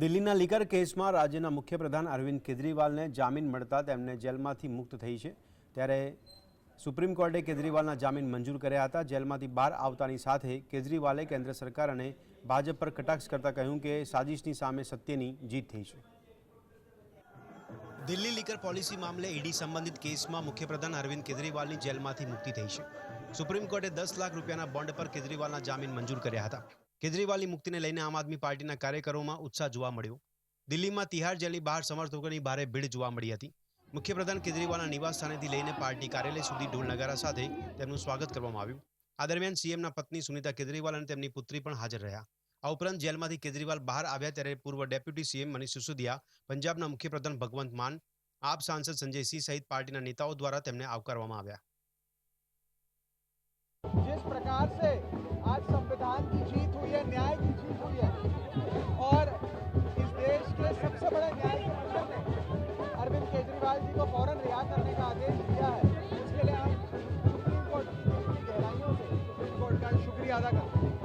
દિલ્હીના લીકર કેસમાં રાજ્યના મુખ્યપ્રધાન અરવિંદ કેજરીવાલને જામીન મળતા તેમને જેલમાંથી મુક્ત થઈ છે. ત્યારે સુપ્રીમ કોર્ટે કેજરીવાલના જામીન મંજૂર કર્યા હતા. જેલમાંથી બહાર આવતાની સાથે કેજરીવાલે કેન્દ્ર સરકાર અને ભાજપ પર કટાક્ષ કરતા કહ્યું કે સાજિશની સામે સત્યની જીત થઈ છે. દિલ્હી લીકર પોલિસી મામલે ઈડી સંબંધિત કેસમાં મુખ્યપ્રધાન અરવિંદ કેજરીવાલની જેલમાંથી મુક્તિ થઈ છે. સુપ્રીમ કોર્ટે દસ લાખ રૂપિયાના બોન્ડ પર કેજરીવાલના જામીન મંજૂર કર્યા હતા. કેજરીવાલની મુક્તિને લઈને આમ આદમી પાર્ટીના કાર્યકરોમાં ઉત્સાહ જોવા મળ્યો. દિલ્હીમાં તિહાર જેલની બહાર સમર્થકોની ભારે ભીડ જોવા મળી હતી. મુખ્યપ્રધાન કેજરીવાલના નિવાસ સ્થાનેથી લઈને પાર્ટી કાર્યાલય સુધી ઢોલ નગારા સાથે તેમનું સ્વાગત કરવામાં આવ્યું. આ દરમિયાન સીએમના પત્ની સુનિતા કેજરીવાલ અને તેમની પુત્રી પણ હાજર રહ્યા. આ ઉપરાંત જેલમાંથી કેજરીવાલ બહાર આવ્યા ત્યારે પૂર્વ ડેપ્યુટી સીએમ મનીષ સિસોદિયા, પંજાબના મુખ્યપ્રધાન ભગવંત માન, આપ સાંસદ સંજય સિંહ સહિત પાર્ટીના નેતાઓ દ્વારા તેમને આવકારવામાં આવ્યા. सबसे बड़े न्याय के मिशन ने अरविंद केजरीवाल जी को फौरन रिहा करने का आदेश दिया है इसके लिए हम सुप्रीम कोर्ट की गहराइयों से सुप्रीम कोर्ट का शुक्रिया अदा करते हैं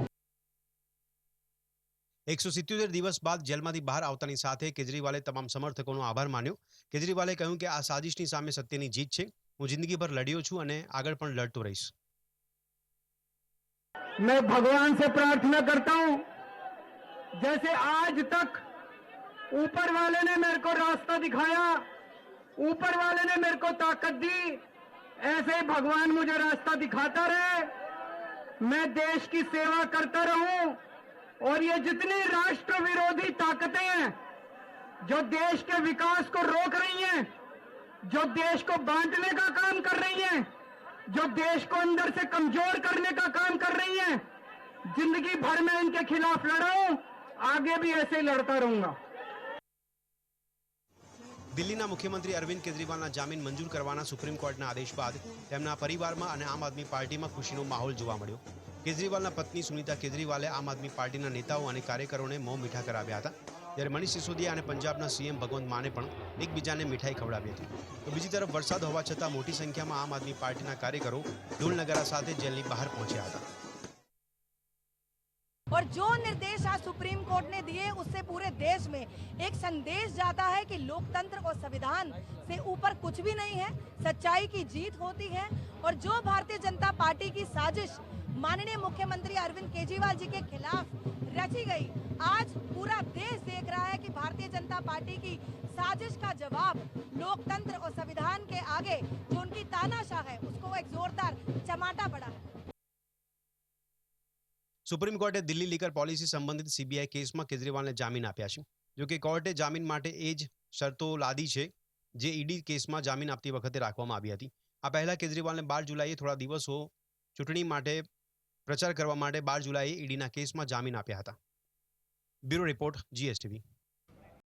એકસો સિત્યોતેર દિવસ બાદ જેલમાંથી બહાર આવતાની સાથે કેજરીવાલે તમામ સમર્થકોનો આભાર માન્યો કેજરીવાલે કહ્યું કે આ સાજિશની સામે સત્યની જીત છે હું જિંદગીભર લડ્યો છું અને આગળ પણ લડતો રહીશ मैं भगवान से प्रार्थना करता हूं जैसे आज तक ऊपर वाले ने मेरे को रास्ता दिखाया। ऊपर वाले ने मेरे को ताकत दी। ऐसे ही भगवान मुझे रास्ता दिखाता रहे। मैं देश की सेवा करता रहूँ और ये जितनी राष्ट्र विरोधी ताकतें हैं, जो देश के विकास को रोक रही हैं, जो देश को बांटने का काम कर रही हैं, जो देश को अंदर से कमज़ोर करने का काम कर रही हैं, ज़िंदगी भर में इनके खिलाफ लड़ा हूँ, आगे भी ऐसे ही लड़ता रहूँगा। દિલ્હીના મુખ્યમંત્રી અરવિંદ કેજરીવાલના જામીન મંજૂર કરવાના સુપ્રીમ કોર્ટના આદેશ બાદ તેમના પરિવારમાં અને આમ આદમી પાર્ટીમાં ખુશીનો માહોલ જોવા મળ્યો. કેજરીવાલના પત્ની સુનિતા કેજરીવાલે આમ આદમી પાર્ટીના નેતાઓ અને કાર્યકરોને મોં મીઠા કરાવ્યા હતા. જ્યારે મનીષ સિસોદિયા અને પંજાબના સીએમ ભગવંત માને પણ એકબીજાને મીઠાઈ ખવડાવી હતી. તો બીજી તરફ વરસાદ હોવા છતાં મોટી સંખ્યામાં આમ આદમી પાર્ટીના કાર્યકરો ઢોલ નગારા સાથે જેલની બહાર પહોંચ્યા હતા. और जो निर्देश आज सुप्रीम कोर्ट ने दिए, उससे पूरे देश में एक संदेश जाता है कि लोकतंत्र और संविधान से ऊपर कुछ भी नहीं है, सच्चाई की जीत होती है। और जो भारतीय जनता पार्टी की साजिश माननीय मुख्यमंत्री अरविंद केजरीवाल जी के खिलाफ रची गई, आज पूरा देश देख रहा है कि भारतीय जनता पार्टी की साजिश का जवाब लोकतंत्र और संविधान के आगे, जो उनकी तानाशाह है, उसको एक जोरदार चमाटा पड़ा। है સુપ્રીમ કોર્ટે દિલ્હી લીકર પોલિસી સંબંધિત સીબીઆઈ કેસમાં કેજરીવાલને જામીન આપ્યા છે. જોકે કોર્ટે જામીન માટે એ જ શરતો લાદી છે, જે ઈડી કેસમાં જામીન આપતી વખતે રાખવામાં આવી હતી. આ પહેલા કેજરીવાલને બાર જુલાઈએ થોડા દિવસો ચૂંટણી માટે પ્રચાર કરવા માટે બાર જુલાઈએ ઈડીના કેસમાં જામીન આપ્યા હતા. Bureau report GSTV